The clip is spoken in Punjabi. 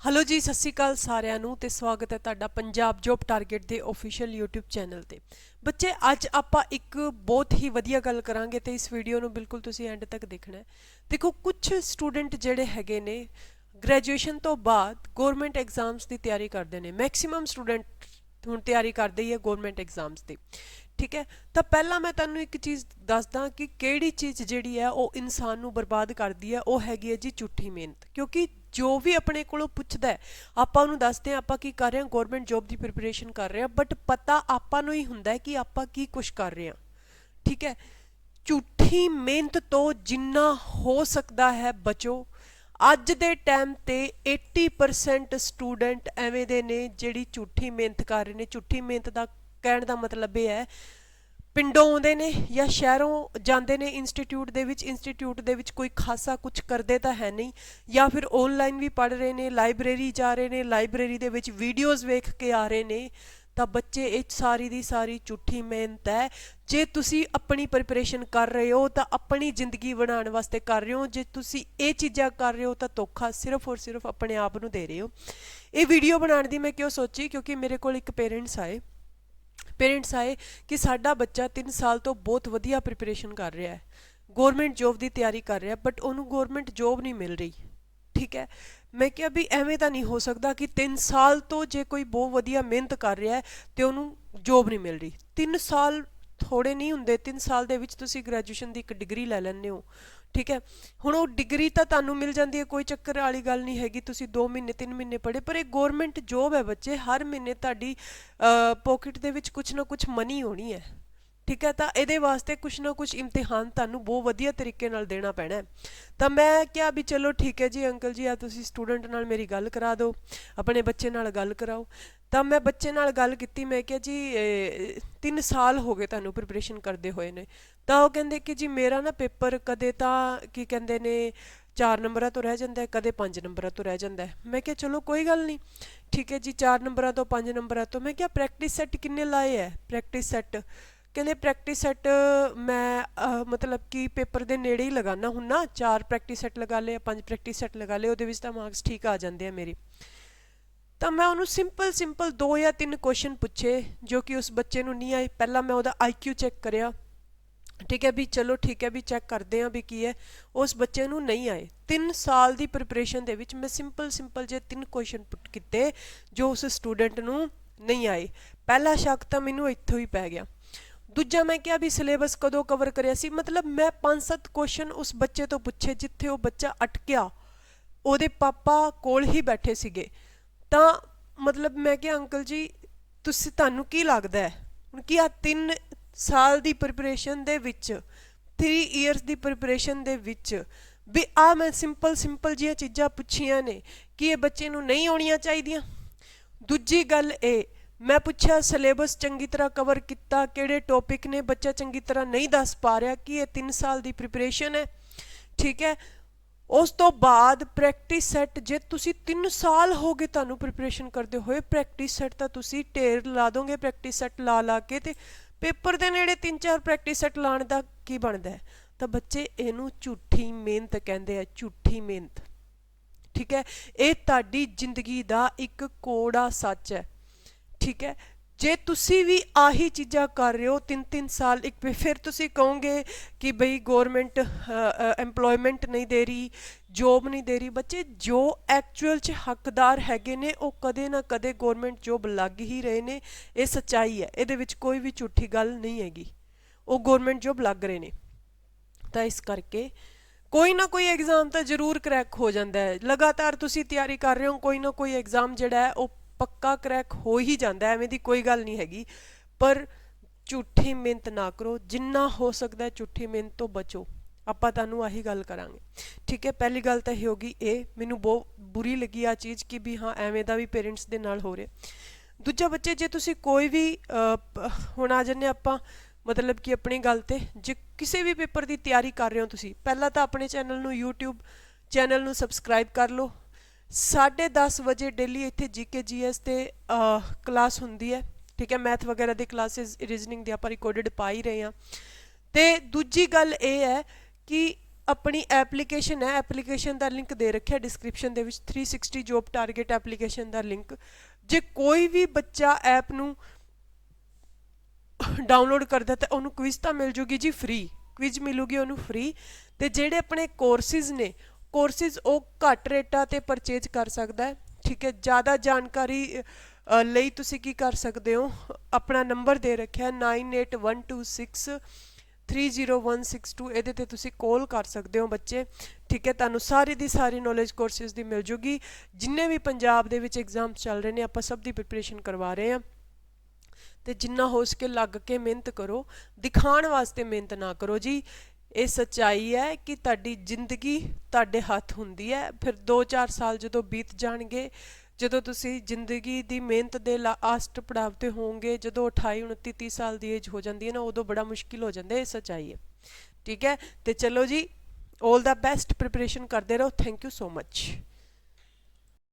ਹਲੋ ਜੀ, ਸਤਿ ਸ਼੍ਰੀ ਅਕਾਲ ਸਾਰਿਆਂ ਨੂੰ ਤੇ ਸਵਾਗਤ ਹੈ ਤੁਹਾਡਾ ਪੰਜਾਬ ਜੋਬ ਟਾਰਗੇਟ ਦੇ ਅਫੀਸ਼ੀਅਲ YouTube ਚੈਨਲ ਤੇ। ਬੱਚੇ, ਅੱਜ ਆਪਾਂ ਇੱਕ ਬਹੁਤ ਹੀ ਵਧੀਆ ਗੱਲ ਕਰਾਂਗੇ ਤੇ ਇਸ ਵੀਡੀਓ ਨੂੰ ਬਿਲਕੁਲ ਤੁਸੀਂ ਐਂਡ ਤੱਕ ਦੇਖਣਾ ਹੈ। ਦੇਖੋ ਕੁਝ ਸਟੂਡੈਂਟ ਜਿਹੜੇ ਹੈਗੇ ਨੇ ਗ੍ਰੈਜੂਏਸ਼ਨ ਤੋਂ ਬਾਅਦ ਗਵਰਨਮੈਂਟ ਐਗਜ਼ਾਮਸ ਦੀ ਤਿਆਰੀ ਕਰਦੇ ਨੇ। ਮੈਕਸਿਮਮ ਸਟੂਡੈਂਟ ਹੁਣ ਤਿਆਰੀ ਕਰਦੇ ਹੀ ਹੈ ਗਵਰਨਮੈਂਟ ਐਗਜ਼ਾਮਸ ਦੀ। ਠੀਕ ਹੈ? ਤਾਂ ਪਹਿਲਾਂ ਮੈਂ ਤੁਹਾਨੂੰ ਇੱਕ ਚੀਜ਼ ਦੱਸਦਾ ਕਿ ਕਿਹੜੀ ਚੀਜ਼ ਜਿਹੜੀ ਹੈ ਉਹ ਇਨਸਾਨ ਨੂੰ ਬਰਬਾਦ ਕਰਦੀ ਹੈ, ਉਹ ਹੈਗੀ ਹੈ ਜੀ ਝੂਠੀ ਮਿਹਨਤ। ਕਿਉਂਕਿ ਜੋ ਵੀ ਆਪਣੇ ਕੋਲੋਂ ਪੁੱਛਦਾ ਆਪਾਂ ਉਹਨੂੰ ਦੱਸਦੇ ਹਾਂ, ਆਪਾਂ ਕੀ ਕਰ ਰਹੇ ਹਾਂ ਗਵਰਨਮੈਂਟ ਜੌਬ ਦੀ ਪ੍ਰਿਪਰੇਸ਼ਨ ਕਰ ਰਹੇ ਹਾਂ ਬਟ ਪਤਾ ਆਪਾਂ ਨੂੰ ਹੀ ਹੁੰਦਾ ਹੈ ਕਿ ਆਪਾਂ ਕੀ ਕੁਝ ਕਰ ਰਹੇ ਹਾਂ। ਠੀਕ ਹੈ? ਝੂਠੀ ਮਿਹਨਤ ਤੋਂ ਜਿੰਨਾ ਹੋ ਸਕਦਾ ਹੈ ਬਚੋ। ਅੱਜ ਦੇ ਟਾਈਮ ਤੇ 80% ਸਟੂਡੈਂਟ ਐਵੇਂ ਦੇ ਨੇ ਜਿਹੜੀ ਝੂਠੀ ਮਿਹਨਤ ਕਰ ਰਹੇ ਨੇ। ਝੂਠੀ ਮਿਹਨਤ ਦਾ ਕਹਿਣ ਦਾ ਮਤਲਬ ਇਹ ਹੈ ਪਿੰਡੋਂ ਆਉਂਦੇ ਨੇ ਜਾਂ ਸ਼ਹਿਰੋਂ ਜਾਂਦੇ ਨੇ ਇੰਸਟੀਚਿਊਟ ਦੇ ਵਿੱਚ ਇੰਸਟੀਚਿਊਟ ਦੇ ਵਿੱਚ ਕੋਈ ਖਾਸਾ ਕੁਝ ਕਰਦੇ ਤਾਂ ਹੈ ਨਹੀਂ ਜਾਂ ਫਿਰ ਆਨਲਾਈਨ ਵੀ ਪੜ੍ਹ ਰਹੇ ਨੇ ਲਾਇਬ੍ਰੇਰੀ ਜਾ ਰਹੇ ਨੇ ਲਾਇਬ੍ਰੇਰੀ ਦੇ ਵਿੱਚ ਵੀਡੀਓਜ਼ ਵੇਖ ਕੇ ਆ ਰਹੇ ਨੇ, ਤਾਂ ਬੱਚੇ ਇਹ ਸਾਰੀ ਦੀ ਸਾਰੀ ਝੂਠੀ ਮਿਹਨਤ ਹੈ। ਜੇ ਤੁਸੀਂ ਆਪਣੀ ਪ੍ਰਿਪਰੇਸ਼ਨ ਕਰ ਰਹੇ ਹੋ ਤਾਂ ਆਪਣੀ ਜ਼ਿੰਦਗੀ ਬਣਾਉਣ ਵਾਸਤੇ ਕਰ ਰਹੇ ਹੋ। ਜੇ ਤੁਸੀਂ ਇਹ ਚੀਜ਼ਾਂ ਕਰ ਰਹੇ ਹੋ ਤਾਂ ਧੋਖਾ ਸਿਰਫ ਔਰ ਸਿਰਫ ਆਪਣੇ ਆਪ ਨੂੰ ਦੇ ਰਹੇ ਹੋ। ਇਹ ਵੀਡੀਓ ਬਣਾਉਣ ਦੀ ਮੈਂ ਕਿਉਂ ਸੋਚੀ? ਕਿਉਂਕਿ ਮੇਰੇ ਕੋਲ ਇੱਕ ਪੇਰੈਂਟਸ ਆਏ। ਪੇਰੈਂਟਸ ਆਏ ਕਿ ਸਾਡਾ ਬੱਚਾ 3 ਸਾਲ ਤੋਂ ਬਹੁਤ ਵਧੀਆ ਪ੍ਰਿਪਰੇਸ਼ਨ ਕਰ ਰਿਹਾ ਹੈ। ਗਵਰਨਮੈਂਟ ਜੌਬ ਦੀ ਤਿਆਰੀ ਕਰ ਰਿਹਾ ਬਟ ਉਹਨੂੰ ਗਵਰਨਮੈਂਟ ਜੌਬ ਨਹੀਂ ਮਿਲ ਰਹੀ। ਠੀਕ ਹੈ? ਮੈਂ ਕਿਹਾ ਵੀ ਐਵੇਂ ਤਾਂ ਨਹੀਂ ਹੋ ਸਕਦਾ ਕਿ 3 ਸਾਲ ਤੋਂ ਜੇ ਕੋਈ ਬਹੁਤ ਵਧੀਆ ਮਿਹਨਤ ਕਰ ਰਿਹਾ ਹੈ, ਤੇ ਉਹਨੂੰ ਜੌਬ ਨਹੀਂ ਮਿਲ ਰਹੀ। 3 ਸਾਲ ਥੋੜੇ ਨਹੀਂ ਹੁੰਦੇ 3 ਸਾਲ ਦੇ ਵਿੱਚ ਤੁਸੀਂ ਗ੍ਰੈਜੂਏਸ਼ਨ ਦੀ ਇੱਕ ਡਿਗਰੀ ਲੈ ਲੈਂਦੇ ਹੋ। ਠੀਕ ਹੈ? ਹੁਣ ਉਹ ਡਿਗਰੀ ਤਾਂ ਤੁਹਾਨੂੰ ਮਿਲ ਜਾਂਦੀ ਹੈ, ਕੋਈ ਚੱਕਰ ਵਾਲੀ ਗੱਲ ਨਹੀਂ ਹੈਗੀ, ਤੁਸੀਂ 2 ਮਹੀਨੇ 3 ਮਹੀਨੇ ਪੜ੍ਹੇ, ਪਰ ਇਹ ਗਵਰਨਮੈਂਟ ਜੋਬ ਹੈ ਬੱਚੇ, ਹਰ ਮਹੀਨੇ ਤੁਹਾਡੀ ਪਾਕਟ ਦੇ ਵਿੱਚ ਕੁਝ ਨਾ ਕੁਝ ਮਨੀ ਹੋਣੀ ਹੈ। ਠੀਕ ਹੈ? ਤਾਂ ਇਹਦੇ ਵਾਸਤੇ ਕੁਝ ਨਾ ਕੁਝ ਇਮਤਿਹਾਨ ਤੁਹਾਨੂੰ ਬਹੁਤ ਵਧੀਆ ਤਰੀਕੇ ਨਾਲ ਦੇਣਾ ਪੈਣਾ ਤਾਂ ਮੈਂ ਕਿਹਾ ਵੀ ਚਲੋ ਠੀਕ ਹੈ ਜੀ, ਅੰਕਲ ਜੀ, ਆ ਤੁਸੀਂ ਸਟੂਡੈਂਟ ਨਾਲ ਮੇਰੀ ਗੱਲ ਕਰਾ ਦਿਓ, ਆਪਣੇ ਬੱਚੇ ਨਾਲ ਗੱਲ ਕਰਾਓ। ਤਾਂ ਮੈਂ ਬੱਚੇ ਨਾਲ ਗੱਲ ਕੀਤੀ, ਮੈਂ ਕਿਹਾ ਜੀ 3 ਸਾਲ ਹੋ ਗਏ ਤੁਹਾਨੂੰ ਪ੍ਰਿਪਰੇਸ਼ਨ ਕਰਦੇ ਹੋਏ ਨੇ। ਤਾਂ ਉਹ ਕਹਿੰਦੇ ਕਿ ਜੀ ਮੇਰਾ ਨਾ ਪੇਪਰ ਕਦੇ ਤਾਂ, ਕੀ ਕਹਿੰਦੇ ਨੇ 4 ਨੰਬਰਾਂ ਤੋਂ ਰਹਿ ਜਾਂਦਾ ਹੈ, ਕਦੇ 5 ਨੰਬਰਾਂ ਤੋਂ ਰਹਿ ਜਾਂਦਾ ਹੈ। ਮੈਂ ਕਿਹਾ ਚਲੋ ਕੋਈ ਗੱਲ ਨਹੀਂ। ਠੀਕ ਹੈ ਜੀ 4 ਨੰਬਰਾਂ ਤੋਂ 5 ਨੰਬਰਾਂ ਤੋਂ। ਮੈਂ ਕਿਹਾ ਪ੍ਰੈਕਟਿਸ ਸੈੱਟ ਕਿੰਨੇ ਲਾਏ ਹੈ? ਪ੍ਰੈਕਟਿਸ ਸੈੱਟ ਕਹਿੰਦੇ ਪ੍ਰੈਕਟਿਸ ਸੈੱਟ ਮੈਂ ਮਤਲਬ ਕਿ ਪੇਪਰ ਦੇ ਨੇੜੇ ਹੀ ਲਗਾਣਾ ਹੁੰਨਾ। ਚਾਰ ਪ੍ਰੈਕਟਿਸ ਸੈੱਟ ਲਗਾ ਲਏ, ਪੰਜ ਪ੍ਰੈਕਟਿਸ ਸੈੱਟ ਲਗਾ ਲਏ, ਉਹਦੇ ਵਿੱਚ ਤਾਂ ਮਾਰਕਸ ਠੀਕ ਆ ਜਾਂਦੇ ਆ ਮੇਰੇ। ਤਾਂ ਮੈਂ ਉਹਨੂੰ ਸਿੰਪਲ ਸਿੰਪਲ ਦੋ ਜਾਂ ਤਿੰਨ ਕੁਐਸਚਨ ਪੁੱਛੇ, ਜੋ ਕਿ ਉਸ ਬੱਚੇ ਨੂੰ ਨਹੀਂ ਆਏ। ਪਹਿਲਾਂ ਮੈਂ ਉਹਦਾ ਆਈਕਿਊ ਚੈੱਕ ਕਰਿਆ। ਠੀਕ ਹੈ ਵੀ ਚਲੋ ਠੀਕ ਹੈ ਵੀ ਚੈੱਕ ਕਰਦੇ ਆਂ ਵੀ ਕੀ ਹੈ। ਉਸ ਬੱਚੇ ਨੂੰ ਨਹੀਂ ਆਏ। 3 ਸਾਲ ਦੀ ਪ੍ਰਿਪਰੇਸ਼ਨ ਦੇ ਵਿੱਚ ਮੈਂ ਸਿੰਪਲ ਸਿੰਪਲ ਜੇ ਤਿੰਨ ਕੁਐਸਚਨ ਪੁੱਟ ਕੀਤੇ, ਜੋ ਉਸ ਸਟੂਡੈਂਟ ਨੂੰ ਨਹੀਂ ਆਏ। ਪਹਿਲਾ ਸ਼ੱਕ ਤਾਂ ਮੈਨੂੰ ਇੱਥੋਂ ਹੀ ਪੈ ਗਿਆ। ਦੂਜਾ ਮੈਂ ਕਿਹਾ ਵੀ ਸਿਲੇਬਸ ਕਦੋਂ ਕਵਰ ਕਰਿਆ ਸੀ? ਮਤਲਬ ਮੈਂ ਪੰਜ ਸੱਤ ਕੁਐਸਚਨ ਉਸ ਬੱਚੇ ਤੋਂ ਪੁੱਛੇ, ਜਿੱਥੇ ਉਹ ਬੱਚਾ ਅਟਕਿਆ। ਉਹਦੇ ਪਾਪਾ ਕੋਲ ਹੀ ਬੈਠੇ ਸੀਗੇ। ਤਾਂ ਮਤਲਬ ਮੈਂ ਕਿਹਾ, ਅੰਕਲ ਜੀ, ਤੁਸੀਂ ਤੁਹਾਨੂੰ ਕੀ ਲੱਗਦਾ ਹੈ? ਹੁਣ ਕੀ ਆ 3 ਸਾਲ ਦੀ ਪ੍ਰਿਪਰੇਸ਼ਨ ਦੇ ਵਿੱਚ 3 ਇਅਰਸ ਦੀ ਪ੍ਰਿਪਰੇਸ਼ਨ ਦੇ ਵਿੱਚ ਵੀ ਆ ਮੈਂ ਸਿੰਪਲ ਸਿੰਪਲ ਜੀਆਂ ਚੀਜ਼ਾਂ ਪੁੱਛੀਆਂ ਨੇ ਕਿ ਇਹ ਬੱਚੇ ਨੂੰ ਨਹੀਂ ਆਉਣੀਆਂ ਚਾਹੀਦੀਆਂ? ਦੂਜੀ ਗੱਲ ਇਹ, ਮੈਂ ਪੁੱਛਿਆ ਸਿਲੇਬਸ ਚੰਗੀ ਤਰ੍ਹਾਂ ਕਵਰ ਕੀਤਾ, ਕਿਹੜੇ ਟੌਪਿਕ ਨੇ, ਬੱਚਾ ਚੰਗੀ ਤਰ੍ਹਾਂ ਨਹੀਂ ਦੱਸ ਪਾ ਰਿਹਾ ਕਿ ਇਹ 3 ਸਾਲ ਦੀ ਪ੍ਰਿਪਰੇਸ਼ਨ ਹੈ। ਠੀਕ ਹੈ ਉਸ ਤੋਂ ਬਾਅਦ ਪ੍ਰੈਕਟਿਸ ਸੈੱਟ ਜੇ ਤੁਸੀਂ 3 ਸਾਲ ਹੋ ਗਏ ਤੁਹਾਨੂੰ ਪ੍ਰਿਪਰੇਸ਼ਨ ਕਰਦੇ ਹੋਏ ਪ੍ਰੈਕਟਿਸ ਸੈੱਟ ਤਾਂ ਤੁਸੀਂ ਢੇਰ ਲਾ ਦੋਗੇ ਪ੍ਰੈਕਟਿਸ ਸੈੱਟ ਲਾ ਲਾ ਕੇ ਤੇ ਪੇਪਰ ਦੇ ਨੇੜੇ 3-4 ਪ੍ਰੈਕਟਿਸ ਸੈੱਟ ਲਾਣ ਦਾ ਕੀ ਬਣਦਾ ਹੈ? ਤਾਂ ਬੱਚੇ ਇਹਨੂੰ ਝੂਠੀ ਮਿਹਨਤ ਕਹਿੰਦੇ ਆ, ਝੂਠੀ ਮਿਹਨਤ। ਠੀਕ ਹੈ? ਇਹ ਤੁਹਾਡੀ ਜ਼ਿੰਦਗੀ ਦਾ ਇੱਕ ਕੋੜਾ ਸੱਚ ਹੈ। ਠੀਕ ਹੈ? ਜੇ ਤੁਸੀਂ ਵੀ ਆਹੀ ਚੀਜ਼ਾਂ ਕਰ ਰਹੇ ਹੋ ਤਿੰਨ ਤਿੰਨ ਸਾਲ, ਇੱਕ ਵੀ ਫਿਰ ਤੁਸੀਂ ਕਹੋਗੇ ਕਿ ਬਈ ਗਵਰਨਮੈਂਟ EMPLOYMENT ਨਹੀਂ ਦੇ ਰਹੀ ਜੋਬ ਨਹੀਂ ਦੇ ਰਹੀ। ਬੱਚੇ ਜੋ ਐਕਚੁਅਲ 'ਚ ਹੱਕਦਾਰ ਹੈਗੇ ਨੇ, ਉਹ ਕਦੇ ਨਾ ਕਦੇ ਗਵਰਨਮੈਂਟ ਜੋਬ ਲੱਗ ਹੀ ਰਹੇ ਨੇ। ਇਹ ਸੱਚਾਈ ਹੈ, ਇਹਦੇ ਵਿੱਚ ਕੋਈ ਵੀ ਝੂਠੀ ਗੱਲ ਨਹੀਂ ਹੈਗੀ। ਉਹ ਗਵਰਨਮੈਂਟ ਜੋਬ ਲੱਗ ਰਹੇ ਨੇ। ਤਾਂ ਇਸ ਕਰਕੇ ਕੋਈ ਨਾ ਕੋਈ ਐਗਜ਼ਾਮ ਤਾਂ ਜ਼ਰੂਰ ਕਰੈਕ ਹੋ ਜਾਂਦਾ ਹੈ। ਲਗਾਤਾਰ ਤੁਸੀਂ ਤਿਆਰੀ ਕਰ ਰਹੇ ਹੋ, ਕੋਈ ਨਾ ਕੋਈ ਐਗਜ਼ਾਮ ਜਿਹੜਾ ਹੈ, ਉਹ ਪੱਕਾ ਕਰੈਕ ਹੋ ਹੀ ਜਾਂਦਾ ਐਵੇਂ ਦੀ ਕੋਈ ਗੱਲ ਨਹੀਂ ਹੈਗੀ। ਪਰ ਝੂਠੀ ਮਿਹਨਤ ਨਾ ਕਰੋ, ਜਿੰਨਾ ਹੋ ਸਕਦਾ ਹੈ ਝੂਠੀ ਮਿਹਨਤ ਤੋਂ ਬਚੋ। ਆਪਾਂ ਤੁਹਾਨੂੰ ਆਹੀ ਗੱਲ ਕਰਾਂਗੇ। ਠੀਕ ਹੈ, ਪਹਿਲੀ ਗੱਲ ਤਾਂ ਇਹ ਹੋਗੀ ਇਹ ਮੈਨੂੰ ਬਹੁਤ ਬੁਰੀ ਲੱਗੀ ਆ ਚੀਜ਼ ਕਿ ਵੀ ਹਾਂ, ਐਵੇਂ ਦਾ ਵੀ ਪੇਰੈਂਟਸ ਦੇ ਨਾਲ ਹੋ ਰਿਹਾ। ਦੂਜਾ ਬੱਚੇ, ਜੇ ਤੁਸੀਂ ਕੋਈ ਵੀ ਹੁਣ ਆ ਜੰਨੇ ਆਪਾਂ, ਮਤਲਬ ਕਿ ਆਪਣੀ ਗੱਲ ਤੇ, ਜੇ ਕਿਸੇ ਵੀ ਪੇਪਰ ਦੀ ਤਿਆਰੀ ਕਰ ਰਹੇ ਹੋ ਤੁਸੀਂ, ਪਹਿਲਾਂ ਤਾਂ ਆਪਣੇ ਚੈਨਲ ਨੂੰ YouTube ਚੈਨਲ ਨੂੰ ਸਬਸਕ੍ਰਾਈਬ ਕਰ ਲਓ 10:30 ਵਜੇ ਡੇਲੀ ਇੱਥੇ ਜੀਕੇ ਜੀਐਸ ਤੇ ਕਲਾਸ ਹੁੰਦੀ ਹੈ। ਠੀਕ ਹੈ ਮੈਥ ਵਗੈਰਾ ਦੀ ਕਲਾਸਿਸ ਰੀਜ਼ਨਿੰਗ ਦੀ ਆਪਾਂ ਰਿਕਾਰਡਡ ਪਾ ਹੀ ਰਹੇ ਹਾਂ। ਤੇ ਦੂਜੀ ਗੱਲ ਇਹ ਹੈ ਕਿ ਆਪਣੀ ਐਪਲੀਕੇਸ਼ਨ ਹੈ ਐਪਲੀਕੇਸ਼ਨ ਦਾ ਲਿੰਕ ਦੇ ਰੱਖਿਆ ਡਿਸਕ੍ਰਿਪਸ਼ਨ ਦੇ ਵਿੱਚ 360 ਜੋਬ ਟਾਰਗੇਟ ਐਪਲੀਕੇਸ਼ਨ ਦਾ ਲਿੰਕ ਜੇ ਕੋਈ ਵੀ ਬੱਚਾ ਐਪ ਨੂੰ ਡਾਊਨਲੋਡ ਕਰਦਾ ਤਾਂ ਉਹਨੂੰ ਕੁਇਜ਼ ਤਾਂ ਮਿਲ ਜੂਗੀ ਜੀ ਫ੍ਰੀ ਕੁਇਜ਼ ਮਿਲੂਗੀ ਉਹਨੂੰ ਫ੍ਰੀ ਤੇ ਜਿਹੜੇ ਆਪਣੇ ਕੋਰਸਿਸ ਨੇ ਕੋਰਸਿਸ ਉਹ ਘੱਟ ਰੇਟਾਂ ਤੇ ਪਰਚੇਜ ਕਰ ਸਕਦਾ ਹੈ। ਠੀਕ ਹੈ, ਜ਼ਿਆਦਾ ਜਾਣਕਾਰੀ ਲਈ ਤੁਸੀਂ ਕੀ ਕਰ ਸਕਦੇ ਹੋ? ਆਪਣਾ ਨੰਬਰ ਦੇ ਰੱਖਿਆ 98126 30162 ਇਹਦੇ ਤੇ ਤੁਸੀਂ ਕਾਲ ਕਰ ਸਕਦੇ ਹੋ ਬੱਚੇ। ਠੀਕ ਹੈ, ਤੁਹਾਨੂੰ ਸਾਰੀ ਦੀ ਸਾਰੀ ਨੌਲੇਜ ਕੋਰਸਿਸ ਦੀ ਮਿਲ ਜੂਗੀ। ਜਿੰਨੇ ਵੀ ਪੰਜਾਬ ਦੇ ਵਿੱਚ ਐਗਜ਼ਾਮ ਚੱਲ ਰਹੇ ਨੇ, ਆਪਾਂ ਸਭ ਦੀ ਪ੍ਰਿਪਰੇਸ਼ਨ ਕਰਵਾ ਰਹੇ ਹਾਂ। ਤੇ ਜਿੰਨਾ ਹੋ ਸਕੇ ਲੱਗ ਕੇ ਮਿਹਨਤ ਕਰੋ। ਦਿਖਾਣ ਵਾਸਤੇ ਮਿਹਨਤ ਨਾ ਕਰੋ ਜੀ। ਇਹ ਸੱਚਾਈ ਹੈ ਕਿ ਤੁਹਾਡੀ ਜ਼ਿੰਦਗੀ ਤੁਹਾਡੇ ਹੱਥ ਹੁੰਦੀ ਹੈ। ਫਿਰ 2-4 ਸਾਲ ਜਦੋਂ ਬੀਤ ਜਾਣਗੇ, ਜਦੋਂ ਤੁਸੀਂ ਜ਼ਿੰਦਗੀ ਦੀ ਮਿਹਨਤ ਦੇ ਲਾਸਟ ਪੜਾਵ ਤੇ ਹੋਵੋਗੇ, ਜਦੋਂ 28 29 30 ਸਾਲ ਦੀ ਏਜ ਹੋ ਜਾਂਦੀ ਹੈ ਨਾ, ਉਦੋਂ ਬੜਾ ਮੁਸ਼ਕਿਲ ਹੋ ਜਾਂਦਾ ਹੈ ਇਹ ਸੱਚਾਈ ਹੈ। ਠੀਕ ਹੈ? ਤੇ ਚਲੋ ਜੀ 올 ਦਾ ਬੈਸਟ ਪ੍ਰਿਪਰੇਸ਼ਨ ਕਰਦੇ ਰਹੋ। Thank you so much